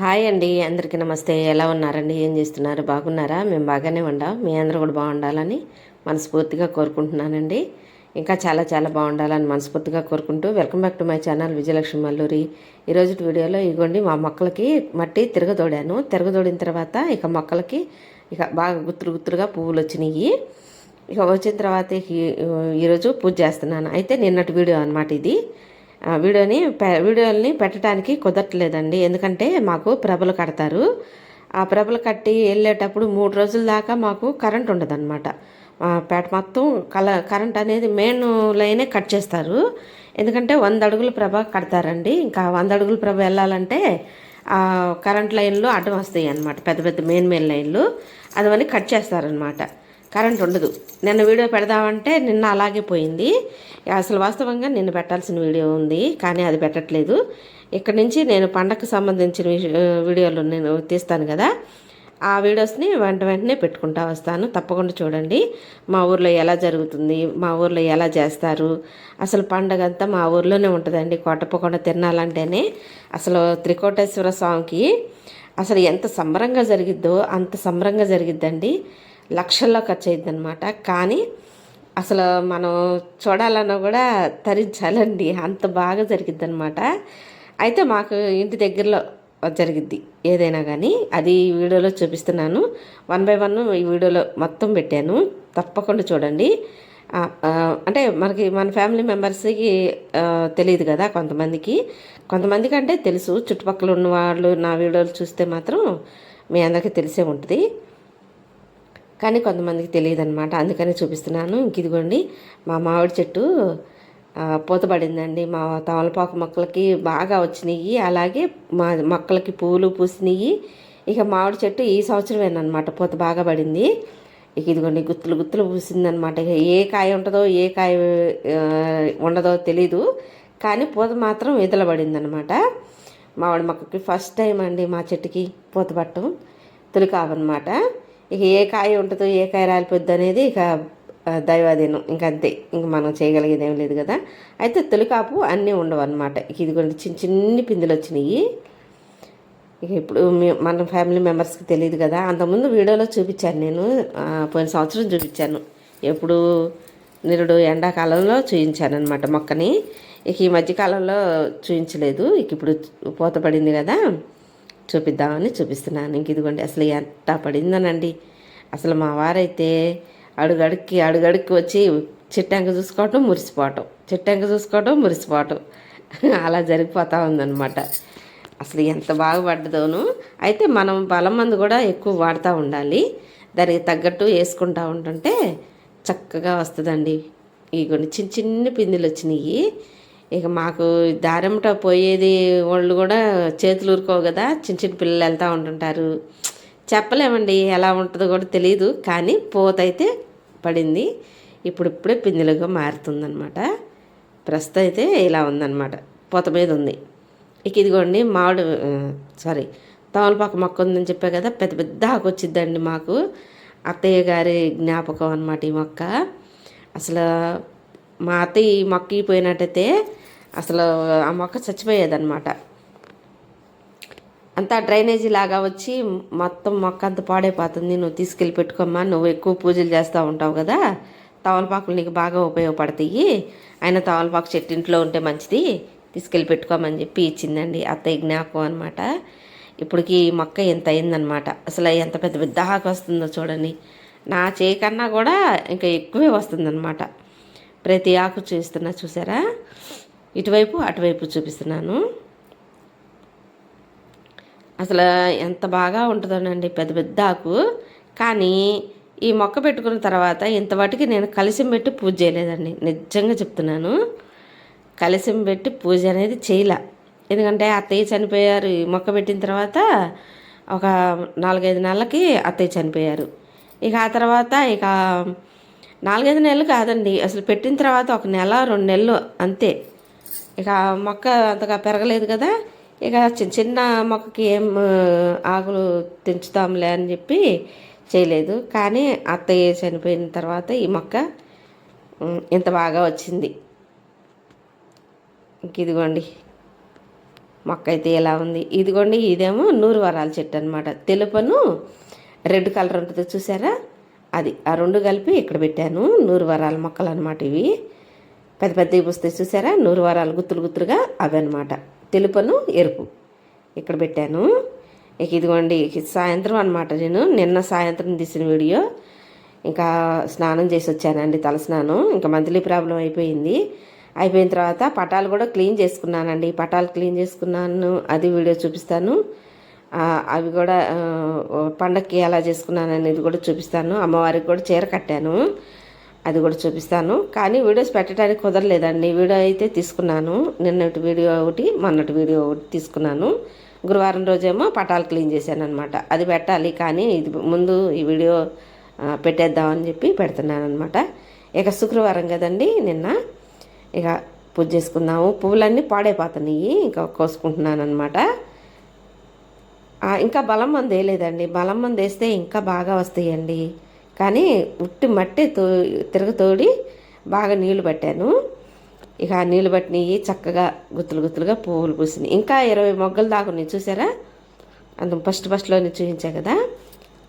Hi అండి అందరికీ నమస్తే. ఎలా ఉన్నారండి? ఏం చేస్తున్నారు? బాగున్నారా? మేము బాగానే ఉండాం. మీ అందరూ కూడా బాగుండాలని మనస్ఫూర్తిగా కోరుకుంటున్నానండి. ఇంకా చాలా చాలా బాగుండాలని మనస్ఫూర్తిగా కోరుకుంటూ welcome back to my channel Vijayalakshmi Malluri. ఈరోజు వీడియోలో ఇగోండి మా మొక్కలకి మట్టి తిరగదోడాను. తిరగదోడిన తర్వాత ఇక మొక్కలకి ఇక బాగా గుత్తులు గుత్తులుగా పువ్వులు వచ్చినాయి ఇక వచ్చిన తర్వాత ఈరోజు పూజ చేస్తున్నాను. అయితే నిన్నటి వీడియో అనమాట ఇది. వీడియోని వీడియోని పెట్టడానికి కుదరట్లేదండి. ఎందుకంటే మాకు ప్రభలు కడతారు. ఆ ప్రభలు కట్టి వెళ్ళేటప్పుడు మూడు రోజుల దాకా మాకు కరెంట్ ఉండదన్నమాట. పేట మొత్తం కల కరెంట్ అనేది మెయిన్ లైనే కట్ చేస్తారు. ఎందుకంటే వంద అడుగుల ప్రభ కడతారండి. ఇంకా వంద అడుగుల ప్రభ వెళ్ళాలంటే ఆ కరెంట్ లైన్లు అడ్డం వస్తాయి అన్నమాట పెద్ద పెద్ద మెయిన్ మెయిన్ లైన్లు. అదివన్నీ కట్ చేస్తారనమాట కరెంట్ ఉండదు. నిన్న వీడియో పెడదామంటే నిన్న అలాగే పోయింది. అసలు వాస్తవంగా నిన్న పెట్టాల్సిన వీడియో ఉంది కానీ అది పెట్టట్లేదు. ఇక్కడ నుంచి నేను పండగకు సంబంధించిన వీడియోలు నేను తీస్తాను కదా. ఆ వీడియోస్ని వెంట వెంటనే పెట్టుకుంటా వస్తాను. తప్పకుండా చూడండి. మా ఊర్లో ఎలా జరుగుతుంది మా ఊర్లో ఎలా చేస్తారు? అసలు పండగ అంతా మా ఊర్లోనే ఉంటుందండి. కోటప్పకొండ తిరణాలంటేనే అసలు త్రికోటేశ్వర స్వామికి అసలు ఎంత సంబరంగా జరిగిద్దో అంత సంబరంగా జరిగిద్దండి. లక్షల్లో ఖర్చు అయింది అనమాట కానీ అసలు మనం చూడాలన్నా కూడా తరించాలండి. అంత బాగా జరిగిద్ది అనమాట అయితే మాకు ఇంటి దగ్గరలో జరిగిద్ది ఏదైనా కానీ అది వీడియోలో చూపిస్తున్నాను. వన్ బై వన్ ఈ వీడియోలో మొత్తం పెట్టాను. తప్పకుండా చూడండి. అంటే మనకి మన ఫ్యామిలీ మెంబర్స్కి తెలియదు కదా కొంతమందికి. కొంతమందికి అంటే తెలుసు. చుట్టుపక్కల ఉన్న వాళ్ళు నా వీడియోలు చూస్తే మాత్రం మీ అందరికీ తెలిసే ఉంటుంది. కానీ కొంతమందికి తెలియదు అనమాట అందుకని చూపిస్తున్నాను. ఇంక ఇదిగోండి మా మామిడి చెట్టు ఆ, పూత పడిందండి మా తమలపాకు మొక్కలకి బాగా వచ్చినాయి అలాగే మా మొక్కలకి పూలు పూసినాయి ఇక మామిడి చెట్టు ఈ సంవత్సరమేనమాట పూత బాగా పడింది. ఇక ఇదిగోండి గుత్తులు గుత్తులు పూసిందనమాట ఇక ఏ కాయ ఉంటుందో ఏ కాయ ఉండదో తెలీదు. కానీ పూత మాత్రం ఈదల పడిందనమాట మామిడి మొక్కకి ఫస్ట్ టైం అండి మా చెట్టుకి పూత పట్టడం. తొలికావన్నమాట ఇక ఏ కాయ ఉంటుందో ఏ కాయ రాలిపోద్ది అనేది ఇక దైవాధీనం. ఇంక అంతే. ఇంక మనం చేయగలిగేది ఏం లేదు కదా. అయితే తొలికాపు అన్నీ ఉండవు అనమాట ఇది ఇదిగోండి చిన్న చిన్ని పిందులు వచ్చినాయి. ఇక ఇప్పుడు మన ఫ్యామిలీ మెంబర్స్కి తెలియదు కదా. అంతకుముందు వీడియోలో చూపించాను నేను. పోయిన సంవత్సరం చూపించాను. ఎప్పుడు నిరుడు ఎండాకాలంలో చూపించాను అనమాట మొక్కని. ఇక ఈ మధ్యకాలంలో చూపించలేదు ఇక ఇప్పుడు పూత పడింది కదా. చూపిద్దామని చూపిస్తున్నాను. ఇంక ఇదిగోండి అసలు ఎంత పడిందనండి. అసలు మా వారైతే అడుగడుక్కి అడుగడుక్కి వచ్చి చిట్టంక చూసుకోవటం మురిసిపోవటం. చిట్టంక చూసుకోవటం మురిసిపోవటం. అలా జరిగిపోతూ ఉందన్నమాట. అసలు ఎంత బాగుపడ్డదోను. అయితే మనం బలం మందు కూడా ఎక్కువ వాడుతూ ఉండాలి. దానికి తగ్గట్టు వేసుకుంటూ ఉంటుంటే చక్కగా వస్తుందండి. ఈ కొన్ని చిన్న చిన్న పిందులు వచ్చినాయి ఇక మాకు దారంట పోయేది వాళ్ళు కూడా చేతులు ఊరుకోవు కదా చిన్న చిన్న పిల్లలు వెళ్తూ ఉంటుంటారు. చెప్పలేమండి ఎలా ఉంటుందో కూడా తెలియదు కానీ పోత అయితే పడింది. ఇప్పుడు ఇప్పుడే పిందెలుగా మారుతుందనమాట ప్రస్తుతం అయితే ఇలా ఉందన్నమాట. పూత మీద ఉంది. ఇక ఇదిగోండి మామిడి సారీ తమలపాకు మొక్క ఉందని చెప్పా కదా పెద్ద పెద్ద ఆకు వచ్చిద్దండి మాకు. అత్తయ్య గారి జ్ఞాపకం అనమాట ఈ మొక్క. అసలు మా అత్తయ్య ఈ మొక్క పోయినట్టయితే అసలు ఆ మొక్క చచ్చిపోయేదన్నమాట. అంతా డ్రైనేజీ లాగా వచ్చి మొత్తం మొక్క అంత పాడైపోతుంది నువ్వు తీసుకెళ్ళి పెట్టుకోమ్మా నువ్వు ఎక్కువ పూజలు చేస్తూ ఉంటావు కదా తమలపాకులు నీకు బాగా ఉపయోగపడతాయి. ఆయన తమలపాకు చెట్టు ఇంట్లో ఉంటే మంచిది తీసుకెళ్ళి పెట్టుకోమని చెప్పి ఇచ్చిందండి అత్తయ్య జ్ఞాపకం అనమాట ఇప్పటికి మొక్క ఎంత అయిందనమాట అసలు ఎంత పెద్ద పెద్ద ఆకు వస్తుందో చూడండి. నా చేయకన్నా కూడా ఇంకా ఎక్కువే వస్తుందన్నమాట. ప్రతి ఆకు చూస్తున్నా చూసారా? ఇటువైపు అటువైపు చూపిస్తున్నాను. అసలు ఎంత బాగా ఉంటుందోనండి పెద్ద పెద్ద ఆకు. కానీ ఈ మొక్క పెట్టుకున్న తర్వాత ఇంతవాటికి నేను కలిసిం పెట్టి పూజ చేయలేదండి. నిజంగా చెప్తున్నాను. కలిసిం పెట్టి పూజ అనేది చేయలే. ఎందుకంటే అత్తయ్య చనిపోయారు ఈ మొక్క పెట్టిన తర్వాత ఒక నాలుగైదు నెలలకి అత్తయ్య చనిపోయారు. ఇక ఆ తర్వాత ఇక నాలుగైదు నెలలు కాదండి. అసలు పెట్టిన తర్వాత ఒక నెల రెండు నెలలు అంతే. ఇక మొక్క అంతగా పెరగలేదు కదా ఇక చిన్న చిన్న మొక్కకి ఏం ఆకులు తెంచుతాంలే అని చెప్పి చేయలేదు. కానీ అత్తయ్య చనిపోయిన తర్వాత ఈ మొక్క ఇంత బాగా వచ్చింది. ఇంక ఇదిగోండి మొక్క అయితే ఇలా ఉంది. ఇదిగోండి ఇదేమో నూరు వరాల చెట్టు అనమాట తెలుపను రెడ్ కలర్ ఉంటుంది చూసారా? అది ఆ రెండు కలిపి ఇక్కడ పెట్టాను. నూరు వరాల మొక్కలు అనమాట ఇవి. పెద్ద పెద్దవి పూస్తాయి చూసారా? నూరు వారాలు గుత్తులు గుత్తులుగా అవి అనమాట తెలుపను? ఎరుపు. ఇక్కడ పెట్టాను. ఇక ఇదిగోండి సాయంత్రం అనమాట నేను. నిన్న సాయంత్రం తీసిన వీడియో. ఇంకా స్నానం చేసి వచ్చానండి తల స్నానం. ఇంకా మంత్లీ ప్రాబ్లం అయిపోయింది. అయిపోయిన తర్వాత పటాలు కూడా క్లీన్ చేసుకున్నానండి. పటాలు క్లీన్ చేసుకున్నాను. అది వీడియో చూపిస్తాను. అవి కూడా పండక్కి ఎలా చేసుకున్నాను అనేది కూడా చూపిస్తాను. అమ్మవారికి కూడా చీర కట్టాను. అది కూడా చూపిస్తాను. కానీ వీడియోస్ పెట్టడానికి కుదరలేదండి. వీడియో అయితే తీసుకున్నాను. నిన్నటి వీడియో ఒకటి మొన్నటి వీడియో ఒకటి తీసుకున్నాను. గురువారం రోజేమో పటాలు క్లీన్ చేశాను అనమాట అది పెట్టాలి కానీ ఇది ముందు ఈ వీడియో పెట్టేద్దామని చెప్పి పెడుతున్నాను అనమాట ఇక శుక్రవారం కదండి నిన్న. ఇక పూజ చేసుకున్నాము పువ్వులన్నీ పాడైపోతున్నాయి. ఇంకా కోసుకుంటున్నాను అనమాట ఇంకా బలం మంది వేయలేదండి. బలం మంది వేస్తే ఇంకా బాగా వస్తాయండి. కానీ ఉట్టి మట్టి తో తిరగ తోడి బాగా నీళ్ళు పట్టాను. ఇక ఆ నీళ్ళు పట్టినవి చక్కగా గుత్తులు గుత్తులుగా పువ్వులు పూసినాయి. ఇంకా ఇరవై మొగ్గలు దాకా ఉన్నాయి చూసారా? అంత ఫస్ట్ ఫస్ట్లోనే చూపించా కదా.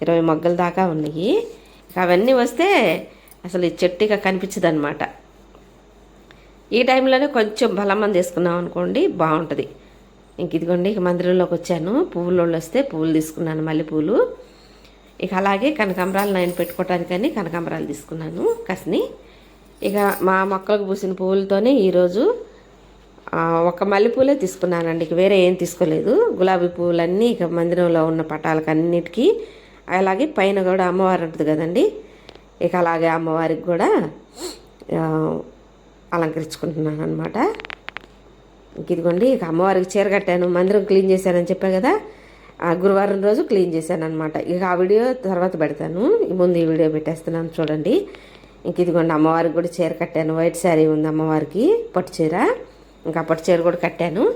ఇరవై మొగ్గలు దాకా ఉన్నాయి. ఇక అవన్నీ వస్తే అసలు ఈ చెట్టు ఇక కనిపించదనమాట ఈ టైంలోనే కొంచెం బలం తీసుకున్నాం అనుకోండి బాగుంటుంది. ఇంక ఇదిగోండి ఇక మందిరంలోకి వచ్చాను. పువ్వులు వస్తే పువ్వులు తీసుకున్నాను మల్లెపూలు. ఇక అలాగే కనకాంబరాలు నేను పెట్టుకోవటానికని కనకాంబరాలు తీసుకున్నాను కసిని. ఇక మా మొక్కలకు పూసిన పువ్వులతోనే ఈరోజు ఒక మల్లెపూలే తీసుకున్నానండి. ఇక వేరే ఏం తీసుకోలేదు. గులాబీ పువ్వులన్నీ ఇక మందిరంలో ఉన్న పటాలకన్నిటికీ అలాగే పైన కూడా అమ్మవారు ఉంటుంది కదండి. ఇక అలాగే అమ్మవారికి కూడా అలంకరించుకుంటున్నాను అనమాట ఇంక ఇదిగోండి ఇక అమ్మవారికి చీర కట్టాను మందిరం క్లీన్ చేశానని చెప్పా కదా. గురువారం రోజు క్లీన్ చేశాను అనమాట ఇక ఆ వీడియో తర్వాత పెడతాను. ముందు ఈ వీడియో పెట్టేస్తున్నాను చూడండి. ఇంక ఇదిగోండి అమ్మవారికి కూడా చీర కట్టాను. వైట్ శారీ ఉంది అమ్మవారికి పట్టు చీర. ఇంకా పట్టు చీర కూడా కట్టాను.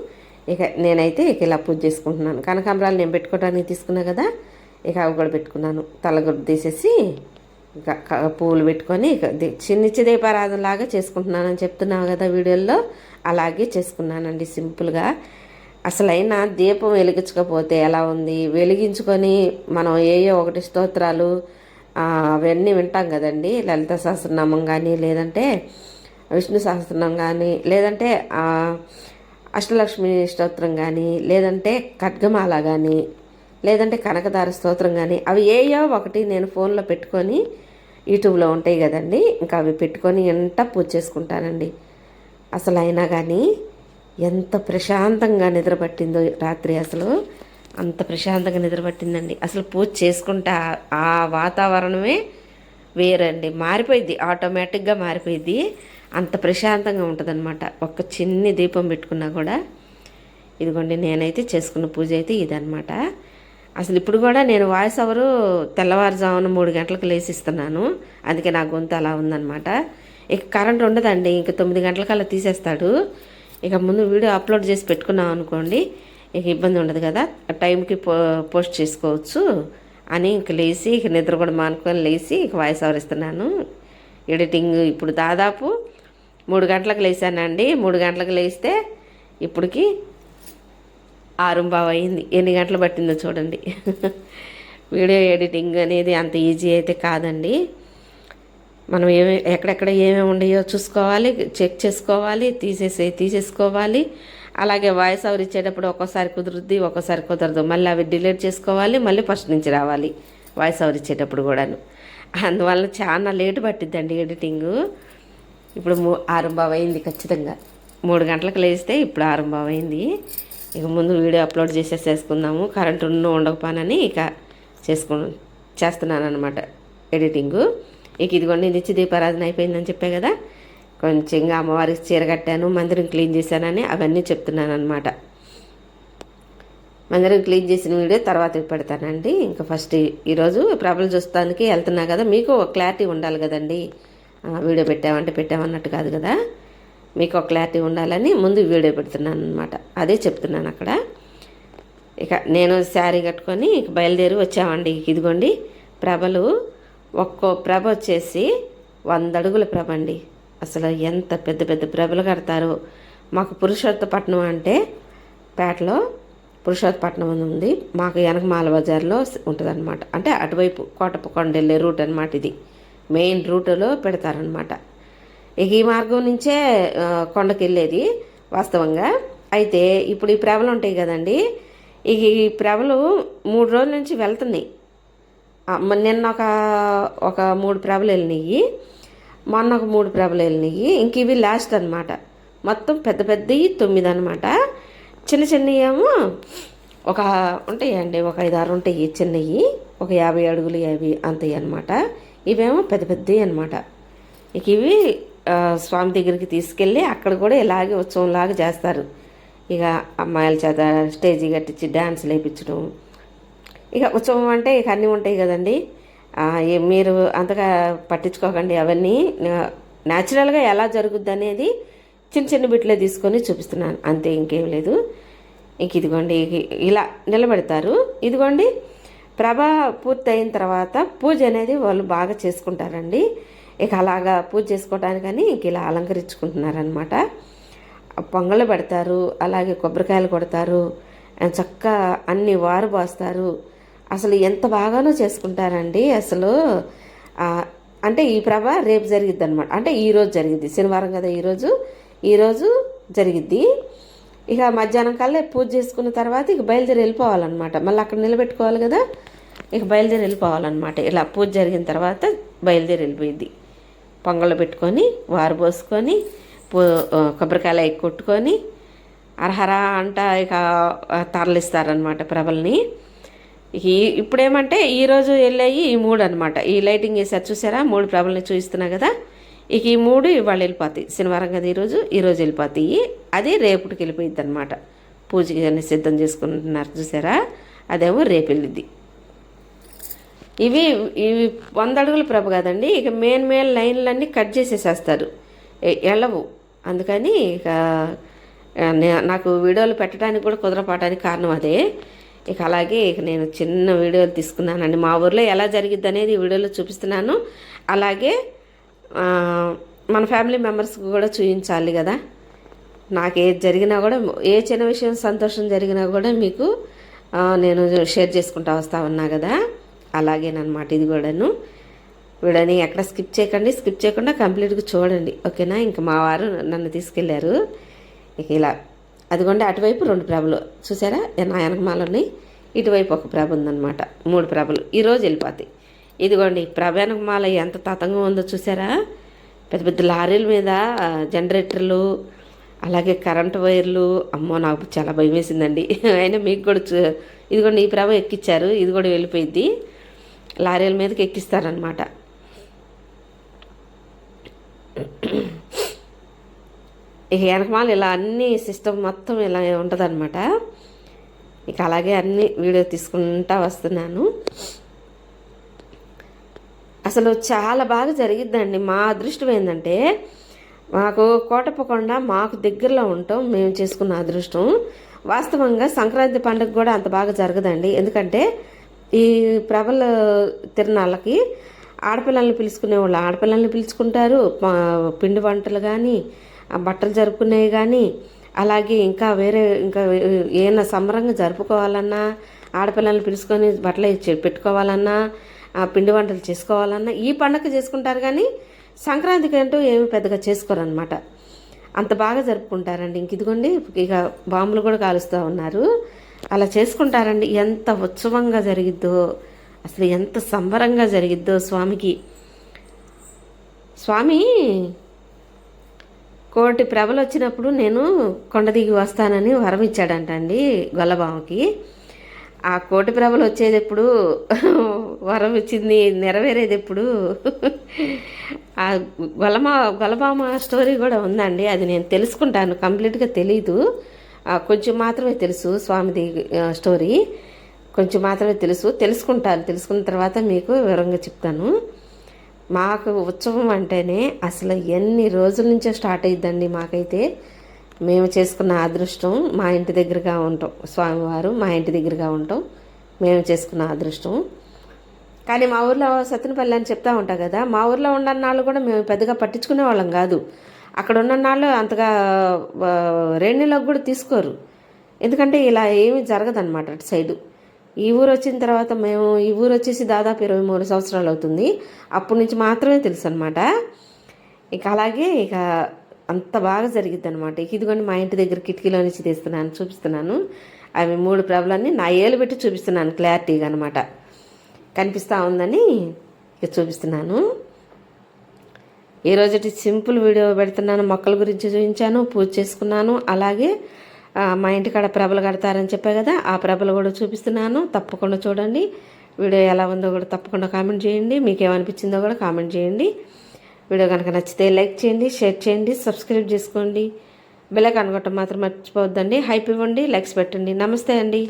ఇక నేనైతే ఇక ఇలా పూజ చేసుకుంటున్నాను. కనకాంబరాలు నేను పెట్టుకోవడానికి తీసుకున్నా కదా ఇక అవి కూడా పెట్టుకున్నాను. తలగొడ్డు తీసేసి ఇంకా పువ్వులు పెట్టుకొని ఇక ది- దీపారాధనలాగా దీపారాధన లాగా చేసుకుంటున్నానని చెప్తున్నావు కదా వీడియోల్లో అలాగే చేసుకున్నానండి సింపుల్గా. అసలైన దీపం వెలిగించకపోతే ఎలా ఉంది? వెలిగించుకొని మనం ఏయో ఒకటి స్తోత్రాలు అవన్నీ వింటాం కదండి. లలిత సహస్రనామం కానీ లేదంటే విష్ణు సహస్రనామం కానీ లేదంటే అష్టలక్ష్మి స్తోత్రం కానీ లేదంటే ఖడ్గమాల కానీ లేదంటే కనకదార స్తోత్రం కానీ అవి ఏయో ఒకటి నేను ఫోన్లో పెట్టుకొని యూట్యూబ్లో ఉంటాయి కదండి. ఇంకా అవి పెట్టుకొని ఎంత పూజ చేసుకుంటానండి. అసలు అయినా కానీ ఎంత ప్రశాంతంగా నిద్రపట్టిందో రాత్రి అసలు. అంత ప్రశాంతంగా నిద్రపట్టిందండి. అసలు పూజ చేసుకుంటా ఆ వాతావరణమే వేరండి. మారిపోయింది ఆటోమేటిక్గా మారిపోయింది అంత ప్రశాంతంగా ఉంటుందన్నమాట. ఒక్క చిన్ని దీపం పెట్టుకున్నా కూడా. ఇదిగోండి నేనైతే చేసుకున్న పూజ అయితే ఇదనమాట అసలు ఇప్పుడు కూడా నేను వాయిస్ అవరు తెల్లవారుజామున మూడు గంటలకు లేచిస్తున్నాను అందుకే నా గొంతు అలా ఉందన్నమాట. ఇక కరెంట్ ఉండదండి. ఇంక తొమ్మిది గంటలకల్లా తీసేస్తాడు. ఇక ముందు వీడియో అప్లోడ్ చేసి పెట్టుకున్నాం అనుకోండి ఇక ఇబ్బంది ఉండదు కదా. ఆ టైంకి పో పోస్ట్ చేసుకోవచ్చు. అని ఇంక లేచి ఇక నిద్ర కూడా మానుకొని లేచి ఇక వాయిస్ ఓవర్ ఇస్తున్నాను. ఎడిటింగ్ ఇప్పుడు దాదాపు మూడు గంటలకు లేచానండి. మూడు గంటలకు లేస్తే ఇప్పటికి ఆరుంబావు అయింది. ఎన్ని గంటలు పట్టిందో చూడండి. వీడియో ఎడిటింగ్ అనేది అంత ఈజీ అయితే కాదండి. మనం ఏమి ఎక్కడెక్కడ ఏమేమి ఉన్నాయో చూసుకోవాలి చెక్ చేసుకోవాలి తీసేసి తీసేసుకోవాలి. అలాగే వాయిస్ ఓవర్ ఇచ్చేటప్పుడు ఒక్కోసారి కుదురుద్ది ఒక్కోసారి కుదరదు. మళ్ళీ అవి డిలీట్ చేసుకోవాలి మళ్ళీ ఫస్ట్ నుంచి రావాలి వాయిస్ ఓవర్ ఇచ్చేటప్పుడు కూడాను. అందువల్ల చాలా లేటు పట్టిద్దండి ఎడిటింగు. ఇప్పుడు మూ ఆరంభం అయింది ఖచ్చితంగా. మూడు గంటలకు లేస్తే ఇప్పుడు ఆరంభం అయింది. ఇక ముందు వీడియో అప్లోడ్ చేసేసేసుకుందాము. కరెంట్ ఉన్న ఉండకపోనని ఇక చేసుకు చేస్తున్నాను అనమాట ఎడిటింగు. ఇక ఇదిగోండి నిత్య దీపారాధన అయిపోయిందని చెప్పే కదా. కొంచెంగా అమ్మవారికి చీర కట్టాను మందిరం క్లీన్ చేశానని అవన్నీ చెప్తున్నాను అనమాట మందిరం క్లీన్ చేసిన వీడియో తర్వాత పెడతానండి. ఇంకా ఫస్ట్ ఈరోజు ప్రాబ్లం చూస్తానికి వెళ్తున్నా కదా మీకు ఒక క్లారిటీ ఉండాలి కదండి. వీడియో పెట్టామంటే పెట్టామన్నట్టు కాదు కదా. మీకు ఒక క్లారిటీ ఉండాలని ముందు వీడియో పెడుతున్నాను అనమాట అదే చెప్తున్నాను అక్కడ. ఇక నేను శారీ కట్టుకొని ఇక బయలుదేరి వచ్చామండి. ఇదిగోండి ప్రభలు ఒక్కో ప్రభ వచ్చేసి వంద అడుగుల ప్రభ అండి. అసలు ఎంత పెద్ద పెద్ద ప్రభలు కడతారో. మాకు పురుషోత్తపట్నం అంటే పేటలో పురుషోత్తపట్నం అని ఉంది. మాకు వెనకమాల బజార్లో ఉంటుందన్నమాట. అంటే అటువైపు కోటప్పకొండ వెళ్ళే రూట్ అనమాట ఇది. మెయిన్ రూట్లో పెడతారనమాట ఇక ఈ మార్గం నుంచే కొండకి వెళ్ళేది వాస్తవంగా. అయితే ఇప్పుడు ఈ ప్రభలు ఉంటాయి కదండి. ఇక ఈ ప్రభలు మూడు రోజుల నుంచి వెళ్తున్నాయి. నిన్న ఒక ఒక మూడు ప్రభలు వెళ్ళినాయి. మొన్న ఒక మూడు ప్రభలు వెళ్ళినాయి. ఇంక ఇవి లాస్ట్ అనమాట మొత్తం పెద్ద పెద్దవి తొమ్మిది అనమాట చిన్న చిన్నవి ఏమో ఒక ఉంటాయండి ఒక ఐదు ఆరు ఉంటాయి చిన్నవి ఒక యాభై అడుగులు యాభై అంతవి అనమాట ఇవేమో పెద్ద పెద్దవి అనమాట ఇక ఇవి స్వామి దగ్గరికి తీసుకెళ్ళి అక్కడ కూడా ఇలాగే ఉత్సవంలాగా చేస్తారు. ఇక అమ్మాయిల చేత స్టేజీ కట్టించి డ్యాన్స్లు వేయించడం ఇక ఉత్సవం అంటే ఇక అన్నీ ఉంటాయి కదండి. మీరు అంతగా పట్టించుకోకండి అవన్నీ. న్యాచురల్గా ఎలా జరుగుద్ది అనేది చిన్న చిన్న బిట్లే తీసుకొని చూపిస్తున్నాను. అంతే ఇంకేం లేదు. ఇంక ఇదిగోండి ఇలా నిలబెడతారు. ఇదిగోండి ప్రభ పూర్తి అయిన తర్వాత పూజ అనేది వాళ్ళు బాగా చేసుకుంటారండి. ఇక అలాగా పూజ చేసుకోవడానికని ఇంక ఇలా అలంకరించుకుంటున్నారనమాట పొంగళ్ళు పెడతారు అలాగే కొబ్బరికాయలు కొడతారు చక్క అన్ని వారు పోస్తారు అసలు ఎంత బాగానో చేసుకుంటారండి అసలు. అంటే ఈ ప్రభ రేపు జరిగిద్ది అనమాట అంటే ఈరోజు జరిగిద్ది. శనివారం కదా ఈరోజు ఈరోజు జరిగిద్ది. ఇక మధ్యాహ్నం కల్లా పూజ చేసుకున్న తర్వాత ఇక బయలుదేరి వెళ్ళిపోవాలన్నమాట. మళ్ళీ అక్కడ నిలబెట్టుకోవాలి కదా. ఇక బయలుదేరి వెళ్ళిపోవాలన్నమాట. ఇలా పూజ జరిగిన తర్వాత బయలుదేరి వెళ్ళిపోయింది పొంగళ్ళు పెట్టుకొని వారు పోసుకొని పూ కొబ్బరికాయలు అవి కొట్టుకొని అర్హరా అంట ఇక తరలిస్తారనమాట ప్రభల్ని ఈ- ఇప్పుడేమంటే ఈరోజు వెళ్ళాయి ఈ మూడు అనమాట ఈ లైటింగ్ వేసారు చూసారా మూడు ప్రభల్ని చూపిస్తున్నా కదా? ఇక ఈ మూడు ఇవాళ వెళ్ళిపోతాయి. శనివారం కదా ఈరోజు ఈరోజు వెళ్ళిపోతాయి. అది రేపుటికి వెళ్ళిపోయిద్ది అనమాట పూజకి అన్ని సిద్ధం చేసుకుంటున్నారు చూసారా అదేమో రేపు వెళ్ళిద్ది. ఇవి ఇవి వంద అడుగుల ప్రభ కదండి. ఇక మెయిన్ మెయిన్ లైన్లన్నీ కట్ చేసేసేస్తారు. వెళ్ళవు ఎల్లవు. అందుకని ఇక నాకు వీడియోలు పెట్టడానికి కూడా కుదరపోవడానికి కారణం అదే. ఇక అలాగే ఇక నేను చిన్న వీడియోలు తీసుకున్నానండి. మా ఊర్లో ఎలా జరిగిద్ది అనేది ఈ వీడియోలో చూపిస్తున్నాను. అలాగే మన ఫ్యామిలీ మెంబర్స్కి కూడా చూపించాలి కదా. నాకు ఏది జరిగినా కూడా ఏ చిన్న విషయం సంతోషం జరిగినా కూడా మీకు నేను షేర్ చేసుకుంటా వస్తా ఉన్నా కదా. అలాగేనమాట ఇది కూడాను. వీడని ఎక్కడ స్కిప్ చేయకండి. స్కిప్ చేయకుండా కంప్లీట్గా చూడండి. ఓకేనా? ఇంకా మా వారు నన్ను తీసుకెళ్ళారు ఇక ఇలా అదిగోండి అటువైపు రెండు ప్రభలు చూసారా? నా వెనకమాల ఉన్నాయి ఇటువైపు ఒక ప్రభ ఉందన్నమాట. మూడు ప్రభలు ఈరోజు వెళ్ళిపోతాయి. ఇదిగోండి ప్రభ వెనకమాల ఎంత తతంగా ఉందో చూసారా? పెద్ద పెద్ద లారీల మీద జనరేటర్లు అలాగే కరెంటు వైర్లు. అమ్మో నాకు చాలా భయం వేసిందండి. అయినా మీకు కూడా చూ ఇదిగోండి ఈ ప్రభ ఎక్కిచ్చారు. ఇది కూడా వెళ్ళిపోయింది లారీల మీదకి ఎక్కిస్తారనమాట ఇక వెనకమాల ఇలా అన్ని సిస్టమ్ మొత్తం ఇలా ఉంటుందన్నమాట. ఇక అలాగే అన్ని వీడియో తీసుకుంటా వస్తున్నాను. అసలు చాలా బాగా జరిగిద్దండి. మా అదృష్టం ఏంటంటే మాకు కోటప్పకొండ మాకు దగ్గరలో ఉంటాం మేము చేసుకున్న అదృష్టం. వాస్తవంగా సంక్రాంతి పండుగ కూడా అంత బాగా జరగదండి. ఎందుకంటే ఈ ప్రబల తిరణాలకి ఆడపిల్లల్ని పిలుచుకునే వాళ్ళు ఆడపిల్లల్ని పిలుచుకుంటారు. పిండి వంటలు కానీ బట్టలు జరుపుకునేవి కానీ అలాగే ఇంకా వేరే ఇంకా ఏమైనా సంబరంగా జరుపుకోవాలన్నా ఆడపిల్లల్ని పిలుచుకొని బట్టలు పెట్టుకోవాలన్నా పిండి వంటలు చేసుకోవాలన్నా ఈ పండగ చేసుకుంటారు కానీ సంక్రాంతికి అంటూ ఏమి పెద్దగా చేసుకోరనమాట అంత బాగా జరుపుకుంటారండి. ఇంక ఇదిగోండి ఇక బాంబులు కూడా కాలుస్తూ ఉన్నారు. అలా చేసుకుంటారండి. ఎంత ఉత్సవంగా జరిగిద్దో అసలు ఎంత సంబరంగా జరిగిద్దో స్వామికి. స్వామి కోటి ప్రభలు వచ్చినప్పుడు నేను కొండ దిగి వస్తానని వరం ఇచ్చాడంట అండి గొల్లబామకి ఆ కోటి ప్రభలు వచ్చేది ఎప్పుడు వరం ఇచ్చింది నెరవేరేది ఎప్పుడు ఆ గొల్లమా గొల్లబామ స్టోరీ కూడా ఉందండి అది నేను తెలుసుకుంటాను కంప్లీట్గా తెలీదు. కొంచెం మాత్రమే తెలుసు స్వామిది స్టోరీ. కొంచెం మాత్రమే తెలుసు తెలుసుకుంటాను తెలుసుకున్న తర్వాత మీకు వివరంగా చెప్తాను. మాకు ఉత్సవం అంటేనే అసలు ఎన్ని రోజుల నుంచో స్టార్ట్ అయ్యిద్దండి మాకైతే. మేము చేసుకున్న అదృష్టం మా ఇంటి దగ్గరగా ఉంటాం. స్వామివారు మా ఇంటి దగ్గరగా ఉంటాం. మేము చేసుకున్న అదృష్టం. కానీ మా ఊర్లో సత్యనపల్లి అని చెప్తా ఉంటా కదా మా ఊర్లో ఉన్న నాళ్ళు కూడా మేము పెద్దగా పట్టించుకునే వాళ్ళం కాదు. అక్కడ ఉన్న నాళ్ళు అంతగా ఆ, రేణిలోకి కూడా తీసుకోరు. ఎందుకంటే ఇలా ఏమీ జరగదన్నమాట అటు సైడు. ఈ ఊరు వచ్చిన తర్వాత మేము ఈ ఊరు వచ్చేసి దాదాపు ఇరవై మూడు సంవత్సరాలు అవుతుంది. అప్పటి నుంచి మాత్రమే తెలుసు అనమాట ఇక అలాగే ఇక అంత బాగా జరిగిద్ది అనమాట ఇదిగోండి మా ఇంటి దగ్గర కిటికీలో నుంచి తీస్తున్నాను చూపిస్తున్నాను. అవి మూడు ప్రాబ్లమ్ని నా ఏలు పెట్టి చూపిస్తున్నాను క్లారిటీగా అనమాట కనిపిస్తూ ఉందని ఇక చూపిస్తున్నాను. ఈ సింపుల్ వీడియో పెడుతున్నాను మొక్కల గురించి చూపించాను పూజ చేసుకున్నాను. అలాగే మా ఇంటికాడ ప్రభలు కడతారని చెప్పా కదా ఆ ప్రభలు కూడా చూపిస్తున్నాను. తప్పకుండా చూడండి. వీడియో ఎలా ఉందో కూడా తప్పకుండా కామెంట్ చేయండి. మీకు ఏమనిపించిందో కూడా కామెంట్ చేయండి. వీడియో కనుక నచ్చితే లైక్ చేయండి షేర్ చేయండి సబ్స్క్రైబ్ చేసుకోండి. బెల్లైకాన్ కొట్టడం మాత్రం మర్చిపోవద్దండి. హైప్ ఇవ్వండి లైక్స్ పెట్టండి. నమస్తే అండి.